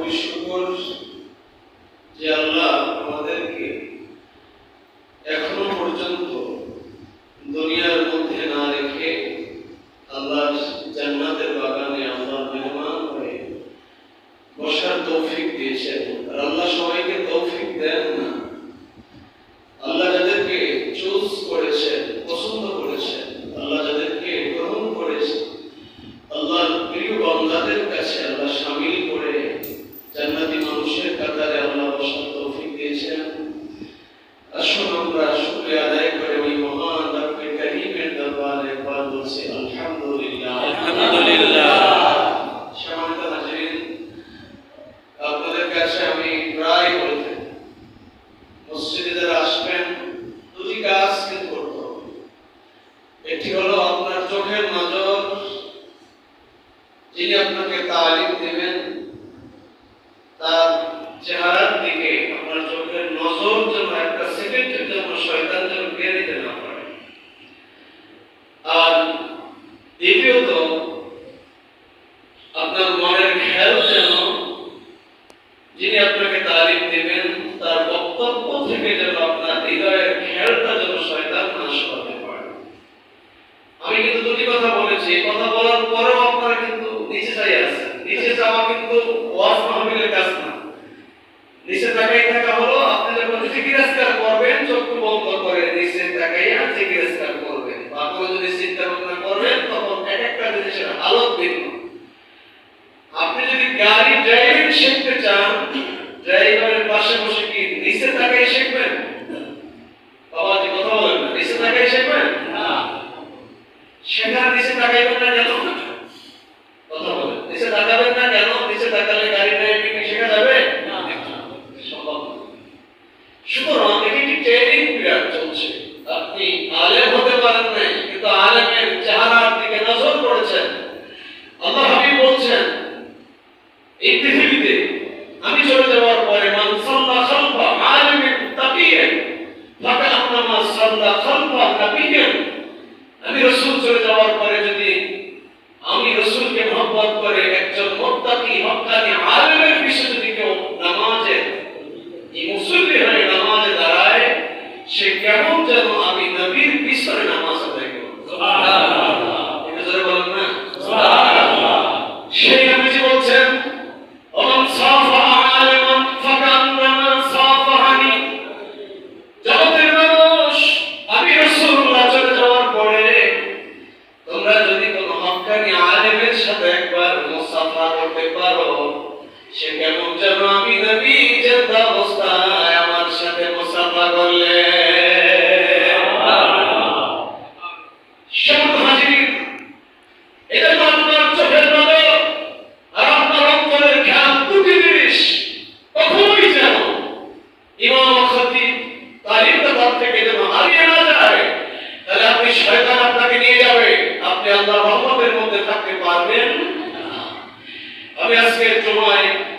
we should যিনি আপনাকে তালিম দেবেন তার চেহারার দিকে আপনার চোখের নজর যেন একটা সেকেন্ডের জন্য শয়তান যেন কেড়ে নিতে না পারে আর দ্বিতীয়ত আপনার মনের খেয়াল যেন যিনি আপনাকে তালিম দেবেন, তার বক্তব্য থেকে যেন আপনার হৃদয়ের খেয়ালটা যেন শয়তান নাশ করতে পারে। আমি কিন্তু দুটি কথা বলেছি। কথা বলার পরেও আপনারা কিন্তু নিচে চাই আছেন। নিচে যাওয়া কিন্তু ওয়াজ মাহফিলের কাজ না। নিচে তাকাই থাকা হলো, আপনি যখন জিকিরাজকার করবেন, চক্ষু বন্ধ করে নিচে তাকাইয়া জিকিরাজকার করবেন। বা যদি চিন্তা করবেন তখন এক একটা জিনিসের হালত ভিন্ন আপনি যদি গাড়ি ড্রাইভিং শিখতে চান ড্রাইভারের পাশে বসে কি নিচে তাকাই শিখবেন? বাবাজি কথা বলেন। নিচে তাকাই শিখবেন? না। সেখানে নিচে তাকাইবেন না কেন কথা বলেন। নিচে তাকাবেন না কেন? নিচে তাকালে গাড়ি ড্রাইভিং শেখা যাবে। সুতরাং এটি একটি ট্রেনিং পিরিয়ড চলছে। আপনি আলেম হতে পারেন নাই, কিন্তু আলেমের চেহারার দিকে নজর করেছেন। আল্লাহ হাবিব বলছেন আমি চলে যাওয়ার পরে মান সাল্লা খালফা আলিমিন তাকিয়ান ফাকা আন্নামা সাল্লা খালফা নাবিয়ান আমি রাসূল চলে যাওয়ার পরে যদি আমি রাসূলকে মহব্বত করে একজন মুত্তাকি হক্কানি আলিমের পিছনে যদি কেউ নামাজে, এই মুসল্লি হয়ে নামাজে দাঁড়ায়, সে কেমন যেন আমি নবীর পিছনে নামাজ আদায় করতে পারো সে কেমন যেন আমি নবী জিন্দা অবস্থায় আমার সাথে মুসাফা করলে। সব হাজির, এটা তো আপনার চোখের নজর আর আপনার আপনি আপনাকে নিয়ে যাবে। আপনি আল্লাহর রহমতের মধ্যে থাকতে পারবেন। না। আমি